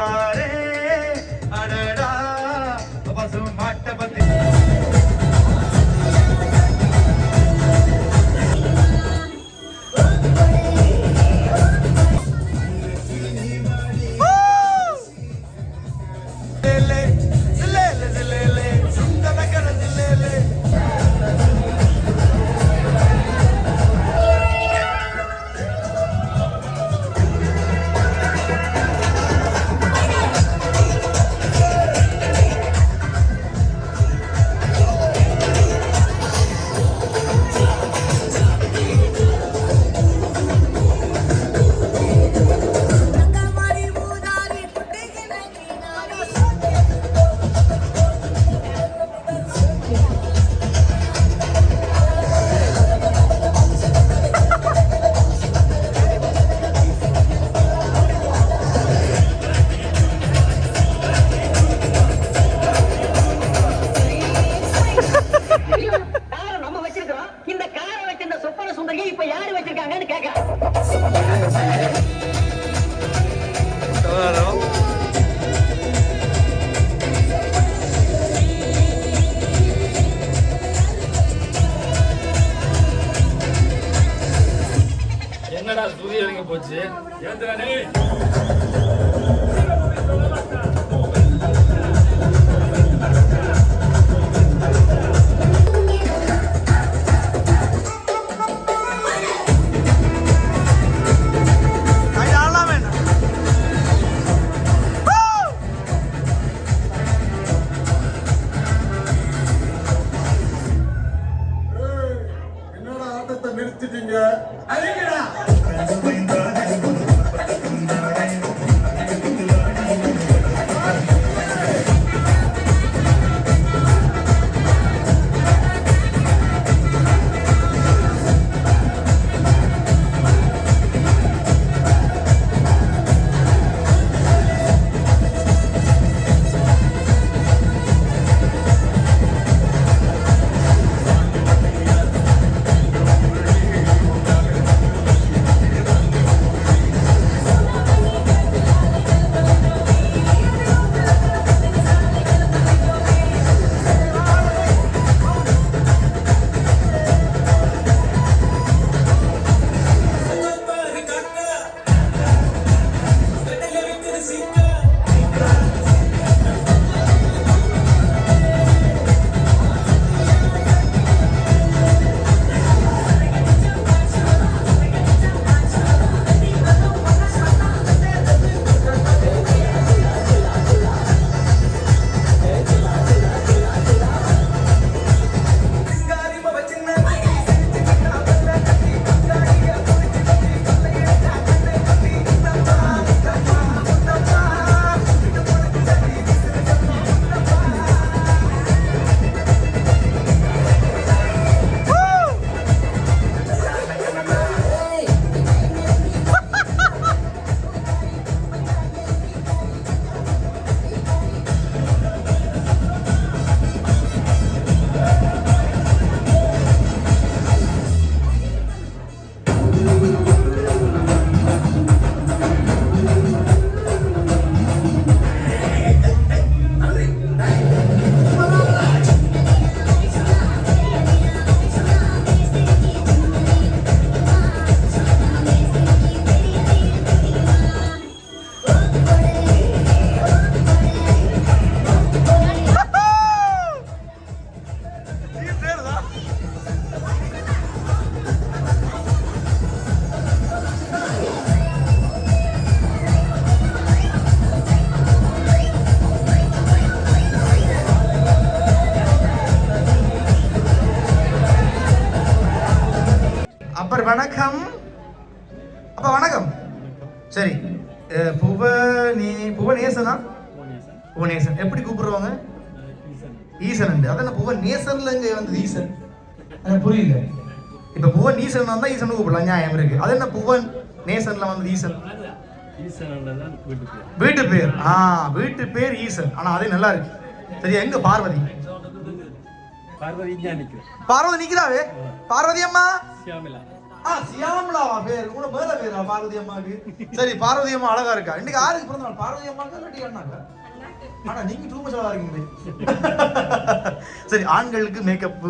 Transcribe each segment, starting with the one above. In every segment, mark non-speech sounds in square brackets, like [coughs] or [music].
அடடா ஈசன் புரியல இப்ப புவன் ஈசன் வந்தா ஈசன் கூப்பிடலாம். நியாயம் இருக்கு. அது என்ன புவன் நேசன்ல வந்து ஈசன் வீட்டு பேர். ஆ வீட்டு பேர் ஈசன் ஆனா அது நல்லா இருக்கு. சரியா? எங்க பார்வதி? பார்வதி நிக்கிறாவே? பார்வதி அம்மா? ஆ சியாமலாவா பேர்? கூட மேல பேரா பார்வதி அம்மாவுக்கு? சரி பார்வதி அம்மா அழகா இருக்கா? இன்னைக்கு யாருக்கு பிறந்த பார்வதி அம்மா இல்லாட்டி அண்ணாக்கா? ஆனா நீங்க டூ மச் அழகா இருக்கீங்களே. [laughs] சரி ஆண்களுக்கு மேக்கப்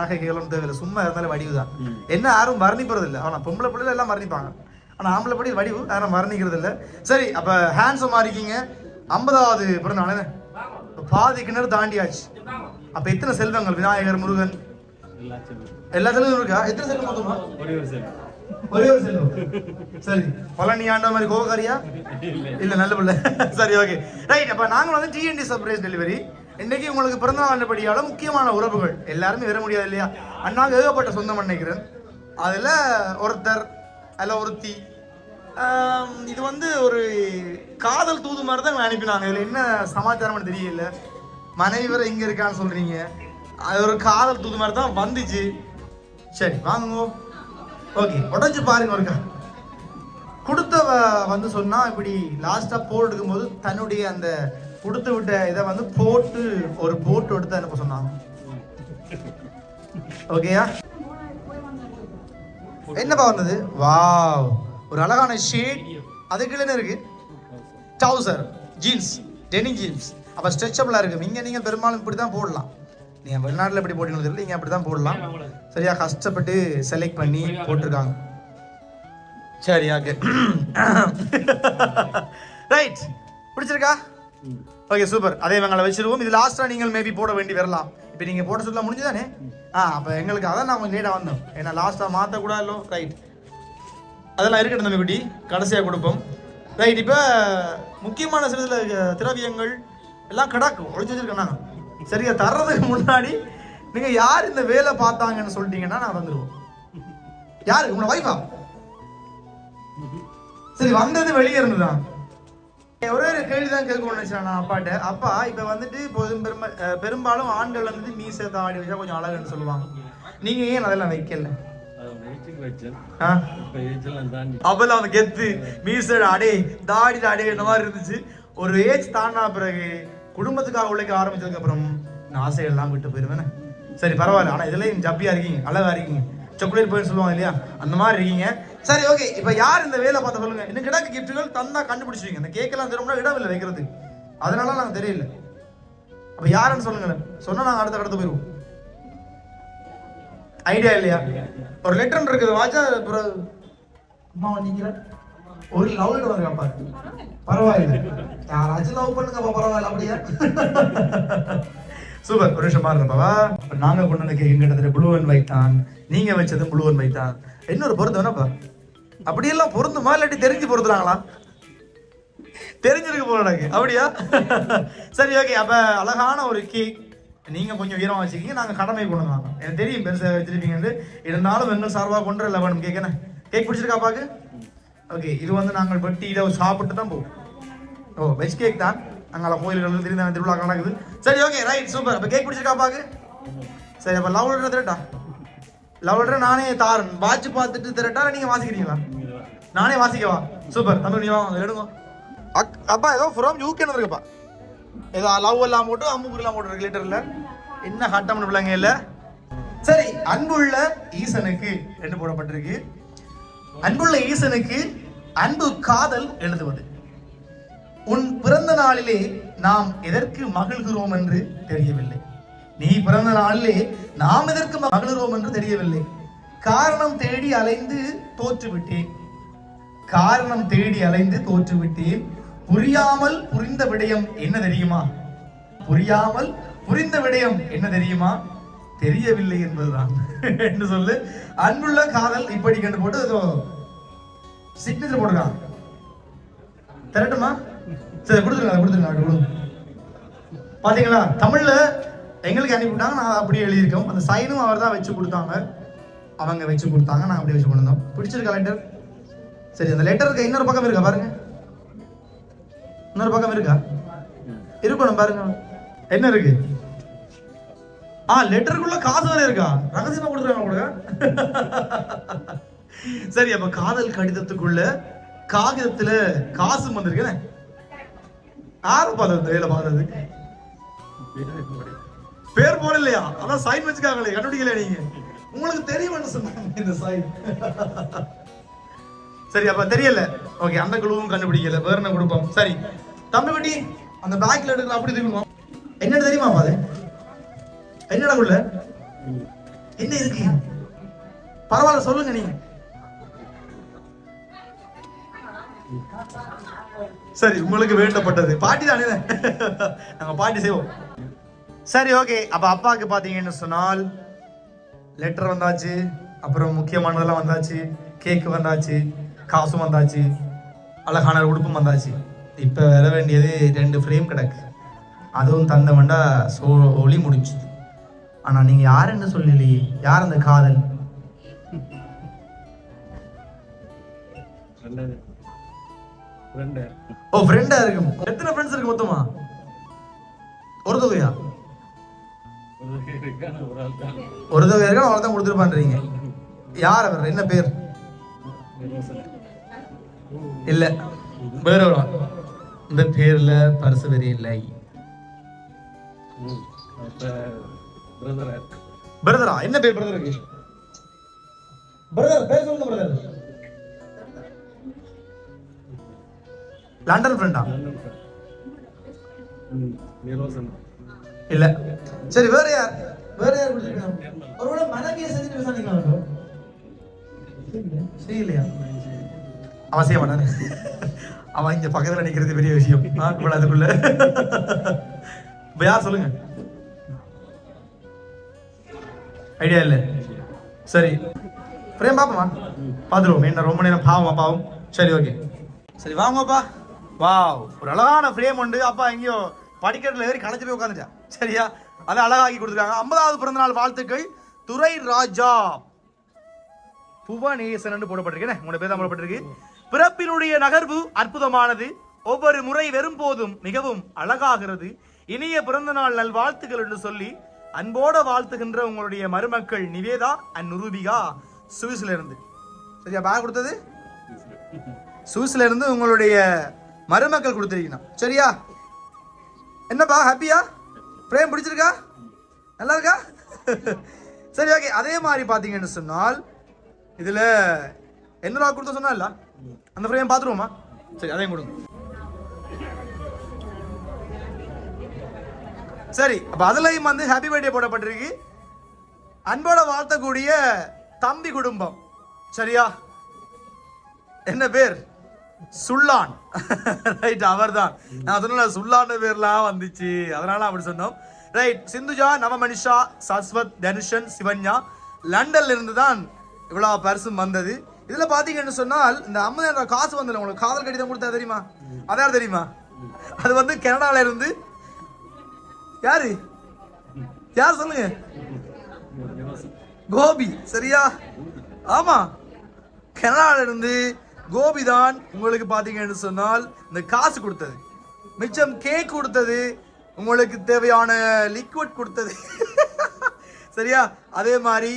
நகைகளும் தேவையில்லை. சும்மா இருந்தாலும் வடிவு தான் என்ன யாரும் வர்ணிப்பறது இல்லை ஆனா பொம்பளை பிள்ளைல எல்லாம் வர்ணிப்பாங்க. ஆனா ஆம்பளை படி வடிவு யாரும் வர்ணிக்கிறது இல்லை சரி அப்ப ஹேண்ட்ஸமா இருக்கீங்க. ஐம்பதாவது பிறந்த நாள். என்ன? பாதி கிணறு தாண்டியாச்சு. அப்ப எத்தனை செல்வங்கள்? விநாயகர் முருகன். எல்லா செல்வம் இருக்கா? எத்தனை செல்வம் மொத்தமா? ஒரே ஒரு செல் ஒரே ஒரு செல்வம். சரி. பழனி ஆண்ட மாதிரி கோகாரியா இல்ல. நல்ல பிள்ளை. சரி ஓகே ரைட் அப்ப நாங்க வந்து டிஎன்டி சர்ப்ரைஸ் டெலிவரி இன்னைக்கு உங்களுக்கு பிறந்தநாள் ஆண்டபடியால முக்கியமான உறவுகள். எல்லாருமே வர முடியாது இல்லையா? அண்ணாங்க ஏகப்பட்ட சொந்தம் நினைக்கிறேன் அதுல ஒருத்தர் அல்ல ஒருத்தி. இது வந்து ஒரு காதல் தூது மாதிரி தான் அனுப்பினாங்க. இதுல என்ன சமாச்சாரம்னு தெரியல. மனைவி வேற இங்க இருக்கான்னு சொல்றீங்க. அது ஒரு காதல் தூது மாதிரி தான் வந்துச்சு. சரி வாங்குங்க ஓகே உடஞ்சு பாருங்க ஒருக்கா. கொடுத்தவ வந்து சொன்னா இப்படி லாஸ்டா போர் எடுக்கும்போது தன்னுடைய அந்த கொடுத்து விட்ட இதை வந்து போட்டு ஒரு போட்டு எடுத்து அனுப்ப சொன்னாங்க. ஓகேயா என்னப்பா வந்தது? வாவ் ஒரு அழகான ஷேட் அதுக்கு என்ன இருக்கு? டவுசர் ஜீன்ஸ் டெனிங் ஜீன்ஸ் அப்போ ஸ்ட்ரெச்சபிளாக இருக்கும் இங்கே நீங்கள் பெரும்பாலும் இப்படி தான் போடலாம். நீங்கள் வெளிநாட்டில் எப்படி போட்டீங்கன்னு தெரியல நீங்கள் அப்படி தான் போடலாம். சரியா? கஷ்டப்பட்டு செலக்ட் பண்ணி போட்டிருக்காங்க. சரி ஓகே ரைட் [coughs] பிடிச்சிருக்கா? ஓகே சூப்பர் அதே எங்களை வச்சிருவோம். இது லாஸ்ட்டாக நீங்கள் மேபி போட வேண்டி வரலாம். இப்போ நீங்கள் போட சொல்ல முடிஞ்சுதானே? ஆ அப்போ எங்களுக்கு அதான் நான் கொஞ்சம் லேட்டாக வந்தோம். ஏன்னா லாஸ்ட்டாக மாற்றக்கூடாதோ ரைட் அதெல்லாம் இருக்கட்டும் தம்பி குட்டி. கடைசியாக கொடுப்போம். ரைட் இப்போ முக்கியமான சில சில திரவியங்கள் எல்லாம் கிடக்கும். ஒழிச்சு வச்சிருக்கேன் நாங்கள் சரியா தர்றதுக்கு முன்னாடி நீங்கள் யார் இந்த வேலை பார்த்தாங்கன்னு சொல்லிட்டீங்கன்னா நான் வந்துடுவோம் யாரு? உங்களோட வைஃபா சரி வந்தது வெளியே இருந்துதான். ஒரே ஒரு கேள்வி தான் கேட்கணும்னு நினைச்சேன் நான் அப்பாட்ட. அப்பா இப்ப வந்துட்டு பொதும் பெரும்ப பெரும்பாலும் ஆண்கள் வந்துட்டு மீசை தாடி வச்சா கொஞ்சம் அழகுன்னு சொல்லுவாங்க. நீங்க ஏன் அதெல்லாம் வைக்கல? தாண்டி. அப்பெல்லாம் அந்த கெத்து மீசை அடே தாடி அடே இந்த மாதிரி இருந்துச்சு. ஒரு ஏஜ் தாண்டினா பிறகு குடும்பத்துக்காக உழைக்க ஆரம்பிச்சதுக்கு அப்புறம் நான் ஆசையெல்லாம் விட்டு போயிருவேன். சரி பரவாயில்ல. ஆனா இதுலயும் ஜப்பியா இருக்கீங்க அழகா இருக்கீங்க. சாக்லேட் போயின்னு சொல்லுவாங்க இல்லையா? அந்த மாதிரி இருக்கீங்க. சரி ஓகே இப்போ யார் இந்த வேலை பார்த்த சொல்லுங்க. இன்னும் கிடக்கு கிஃப்ட்டுகள் தந்தா கண்டுபிடிச்சிருவீங்க. இந்த கேக்கெல்லாம் திரும்ப இடம் இல்லை வைக்கிறது அதனால நாங்க தெரியல. அப்ப யாருன்னு சொல்லுங்களேன். சொன்னா நாங்க அடுத்த கடத்து போயிருவோம். ஐடியா இல்லையா? ஒரு லெட்டர் இருக்குது. வாச்சா அப்புறம் அம்மா வந்தீங்களா? ஒரு லவ் லெட்டர் வருங்க அப்பா பரவாயில்ல. யாராச்சும் லவ் பண்ணுங்கப்பா பரவாயில்ல அப்படியா? சூப்பர். ஒரு நிமிஷமா பாருங்கப்பா இப்ப நாங்க கொண்டு வந்த கேக் கிட்டத்தட்ட ப்ளூ அண்ட் ஒயிட் தான். நீங்க வச்சது ப்ளூ அண்ட் ஒயிட் தான். இன்னொரு பொருத்தம் என்னப்பா? அப்படியெல்லாம் பொருந்துமா? இல்லாட்டி தெரிஞ்சு பொருத்துறாங்களா? தெரிஞ்சிருக்கு போல எனக்கு. அப்படியா? சரி ஓகே அப்ப அழகான ஒரு கேக் நீங்க கொஞ்சம் உயரமா வச்சுக்கீங்க. நாங்க கடமை கொண்டு எனக்கு தெரியும் பெருசா வச்சிருப்பீங்க இருந்தாலும் எங்கள் சார்பாக கொண்டு வரல வேணும் கேட்கணும் கேக் பிடிச்சிருக்கா பாக்கு ஓகே இது வந்து நாங்கள் வெட்டி இதை சாப்பிட்டு தான் போவோம். ஓ வெஜ் கேக் தான். அங்கே கோயில்கள் திருந்த திருவிழா நடக்குது. சரி ஓகே ரைட் சூப்பர் அப்போ கேக் பிடிச்சிருக்கா பாக்கு? சரி அப்போ லவ் லெட்டர் திரட்டா லவ் லெட்டர் நானே தாரன். வாட்ச் பார்த்துட்டு திரட்டா நீங்கள் வாசிக்கிறீங்களா? நானே வாசிக்கவா? சூப்பர் தமிழ் நீ வாங்க எடுங்க. அக் அப்பா ஏதோ ஃப்ரம் யூகேன்னு இருக்குப்பா ஏதோ லவ் எல்லாம் போட்டு அம்முக்கு போட்டு போட்டு லிட்டரில் என்ன ஹட்டம் பிள்ளைங்க இல்லை? சரி அன்புள்ள ஈசனுக்கு ரெண்டு போடப்பட்டிருக்கு. அன்புள்ள ஈசனுக்கு அன்பு காதல் எழுதுவது. உன் பிறந்த நாளிலே நாம் எதற்கு மகிழ்கிறோம் என்று தெரியவில்லை. நீ பிறந்த நாளிலே நாம் எதற்கு மகிழ்கிறோம் என்று தெரியவில்லை. காரணம் தேடி அலைந்து தோற்றுவிட்டேன். காரணம் தேடி அலைந்து தோற்றுவிட்டேன். புரியாமல் புரிந்த விடயம் என்ன தெரியுமா? புரியாமல் புரிந்த விடயம் என்ன தெரியுமா? தெரியவில்லை என்பதுதான். என்று சொல்லு. அன்புள்ள காதல் இப்படி கண்டு போட்டு ஏதோ சிக்னேச்சர் போட்டுருக்கான் தரட்டுமா? சரி கொடுத்துருங்க அதை கொடுத்துருங்க அப்படி கொடுங்க பாத்தீங்களா? தமிழ்ல எங்களுக்கு அனுப்பிவிட்டாங்க நான் அப்படியே எழுதியிருக்கோம் அந்த சைனும் அவர் தான் வச்சு கொடுத்தாங்க. அவங்க வச்சு கொடுத்தாங்க. நான் அப்படியே வச்சு கொண்டு வந்தோம் பிடிச்சிருக்கா லெட்டர் சரி அந்த லெட்டருக்கு இன்னொரு பக்கம் இருக்கா? பாருங்க. இன்னொரு பக்கம் இருக்கா? இருக்கணும் பாருங்க. என்ன இருக்கு? ஆ லெட்டருக்குள்ள காசு வேற இருக்கா? ரகசியமா கொடுத்துருக்காங்க உங்களுக்கு சரி அப்ப காதல் கடிதத்துக்குள்ள காகிதத்துல காசு வந்திருக்கேன் யாரு பார்த்தது? வேலை பார்த்தது. பேர் போடலையா? அதான் சைன் வச்சுக்காங்களே கண்டுபிடிக்கல நீங்க? உங்களுக்கு தெரியும் சொன்னாங்க இந்த சைன் சரி அப்ப தெரியல. ஓகே அந்த குழுவும் கண்டுபிடிக்கல. வேற என்ன கொடுப்போம்? சரி. தம்பி குட்டி அந்த பேக்ல எடுக்கிற அப்படி திரும்புவோம். என்னன்னு தெரியுமா அது? என்னடா உள்ள என்ன இருக்கு? பரவாயில்ல சொல்லுங்க நீங்க. சரி உங்களுக்கு வேண்டப்பட்டது. பாட்டி தானே நாங்க பாட்டி செய்வோம். சரி ஓகே. அப்ப அப்பாவுக்கு பாத்தீங்கன்னு சொன்னால் லெட்டர் வந்தாச்சு அப்புறம் முக்கியமானதெல்லாம் வந்தாச்சு கேக் வந்தாச்சு காசும் வந்தாச்சு அழகான உடுப்பும் வந்தாச்சு. இப்போ வர வேண்டியது ரெண்டு ஃப்ரேம் கிடக்கு. அதுவும் தந்த வேண்டா சோ ஒளி முடிஞ்சுது. ஆனா நீங்க யாருன்னு சொல்லலையே? யார் அந்த காதல்? ஓ ஃப்ரெண்டா இருக்கும் எத்தனை ஃப்ரெண்ட்ஸ் இருக்கு மொத்தமா? ஒரு தொகையா? ஒரு தொகை இருக்கா அவரை தான் கொடுத்துருப்பான்றீங்க. யார் அவர்? என்ன பேர். இல்ல. வேற ஒரு. இந்த பேர்ல பரிசு வெறி இல்லை. பிரதரா பிரதரா என்ன பேர் பிரதருக்கு பிரதர் பேர் சொல்லுங்க பிரதர் லண்டன் ஃப்ரெண்டா இல்ல. சரி வேற யார்? வேற யார் ஒருவேளை மனைவியை செஞ்சுட்டு விசாரிக்கலாம் செய்யலையா? அவன் செய்ய மாட்டானே அவன் இங்க பக்கத்துல நிக்கிறது பெரிய விஷயம். இவ்வளவு அதுக்குள்ள. இப்ப யார் சொல்லுங்க? ஐடியா இல்லை. சரி. பிரேம் பார்ப்போமா? பார்த்துருவோம். என்ன ரொம்ப நேரம் பாவம் பாவம். சரி ஓகே சரி வாங்கப்பா வாவ் ஒரு அழகான ஃப்ரேம் உண்டு. அப்பா எங்கேயோ படிக்கட்டில் ஏறி களைச்சி போய் உட்காந்துட்டா சரியா? அதை அழகாக்கி கொடுத்துருக்காங்க. ஐம்பதாவது பிறந்தநாள் வாழ்த்துக்கள். துரை ராஜா. புவனேசன் போடப்பட்டிருக்கேன் உங்களோட பேர் தான் போடப்பட்டிருக்கு. பிறப்பினுடைய நகர்வு அற்புதமானது. ஒவ்வொரு முறை வெறும் போதும் மிகவும் அழகாகிறது. இனிய பிறந்தநாள் நல் வாழ்த்துக்கள் என்று சொல்லி அன்போட வாழ்த்துகின்ற உங்களுடைய மருமக்கள் நிவேதா அண்ட் நுரூபிகா சுவிஸ்ல இருந்து சரியா பேக் கொடுத்தது? சுவிஸ்ல இருந்து உங்களுடைய மருமக்கள் கொடுத்துருக்கீங்க சரியா? என்னப்பா ஹாப்பியா பிரேம் பிடிச்சிருக்கா? நல்லா இருக்கா சரி ஓகே அதே மாதிரி பார்த்தீங்கன்னு சொன்னால் இதில் என்ன கொடுத்த சொன்னா அந்த ஃப்ரேம் பார்த்துருவோமா? சரி அதையும் கொடுங்க. சரி அப்ப அதுலயும் வந்து ஹாப்பி பர்த்டே போடப்பட்டிருக்கு. அன்போட வாழ்த்தக்கூடிய தம்பி குடும்பம். சரியா? என்ன பேர்? சுல்லான். ரைட் அவர்தான். நான் சொன்ன சுல்லான் பேர்லாம் வந்துச்சு. அதனால அப்படி சொன்னோம். ரைட் சிந்துஜா நவமனிஷா சஸ்வத் தனுஷன் சிவன்யா லண்டன்ல இருந்து தான் இவ்வளவு பரிசும் வந்தது. இதுல பாத்தீங்கன்னு சொன்னால் இந்த ஐம்பதாயிரம் காசு வந்தல உங்களுக்கு காதல் கடிதம் கொடுத்தா தெரியுமா? அதான் தெரியுமா? அது வந்து கனடால இருந்து யாரு? யார் சொல்லுங்க? கோபி சரியா? ஆமா. கனடால இருந்து கோபி தான் உங்களுக்கு பாத்தீங்கன்னு சொன்னால் இந்த காசு கொடுத்தது. மிச்சம் கேக் கொடுத்தது உங்களுக்கு தேவையான லிக்விட் கொடுத்தது. சரியா? அதே மாதிரி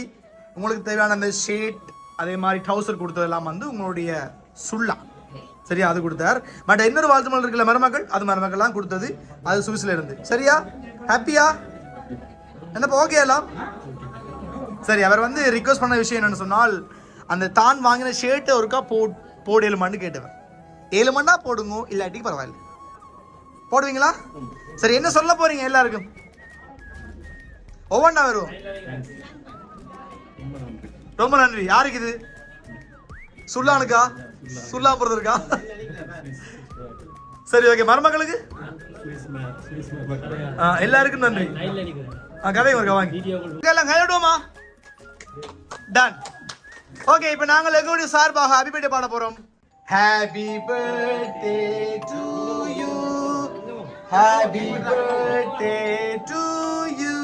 உங்களுக்கு தேவையான அந்த ஷேட் அதே மாதிரி டவுசர் கொடுத்ததெல்லாம் வந்து உங்களுடைய சுள்ளா சரியா? அது கொடுத்தார். பட் இன்னொரு வாழ்த்து மலர் இருக்குல்ல மருமகள்? அது மருமகள்லாம் கொடுத்தது. அது சுவிஸ்ல இருந்து. சரியா? ஹாப்பியா என்னப்பா ஓகே எல்லாம் சரி அவர் வந்து ரிக்வஸ்ட் பண்ண விஷயம் என்னன்னு சொன்னால் அந்த தான் வாங்கின ஷர்ட்டை ஒருக்கா போ போடு ஏழு மண்டு கேட்டவர். ஏழு மண்டா போடுங்க இல்லாட்டி பரவாயில்ல. போடுவீங்களா? சரி என்ன சொல்ல போறீங்க எல்லாருக்கும்? ஒவ்வொன்றா வரும். ரொம்ப நன்றி ரொம்ப நன்றி. யாருக்கு இது? சுல்லானுக்கா? சுல்லா இருக்கா? சரி ஓகே மருமகளுக்கு? ஆ, எல்லாருக்கும் நன்றி. ஆ, கதை ஒரு வாங்கி. எல்லாம் கையிடுவோமா டன் ஓகே இப்போ நாங்கள் எங்களுடைய சார்பாக ஹாப்பி பர்த்டே பாட போறோம். Happy birthday to you happy birthday to you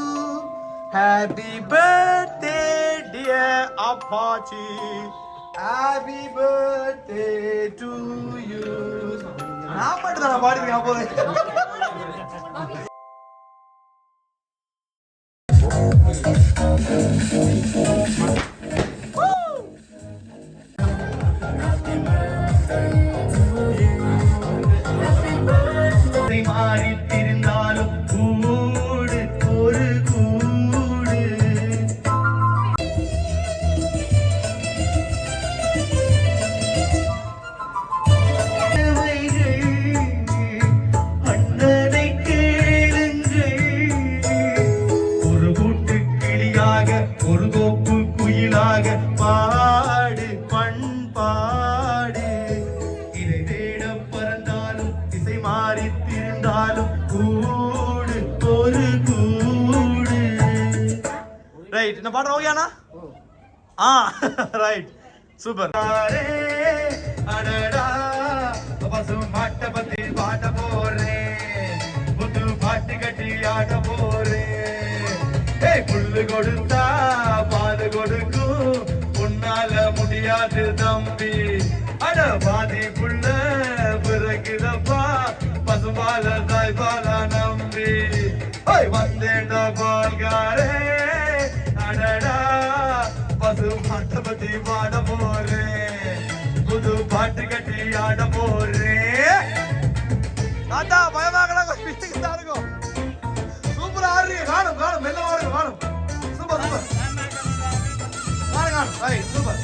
happy birthday dear Apache happy birthday to you நான் மட்டும் தான் பாடிருக்கேன் அப்போது மாறி ஆ [laughs] ரைட் சூப்பர் அடடா பசு மாட்ட பத்தி பாட போறேன் புது பாட்டு கட்டி ஆட போறேன் புல்லு கொடுத்தா பால் கொடுக்கும். உன்னால முடியாது தம்பி. அட பாதி புள்ள பிறகுதப்பா பசுபால தாய்பால நம்பி. வந்தேண்டா பால்காரே. அடடா. பசு பாட்டு பத்தி பாட போறேன் புது பாட்டு கட்டி ஆட போறேன் தாத்தா பயமாகடா வீட்டுக்கு தான் இருக்கும் சூப்பரா ஆடுறீங்க காணும் காணும் மெல்ல வாடுங்க காணும் சூப்பர் சூப்பர். காணும் காணும் சூப்பர்.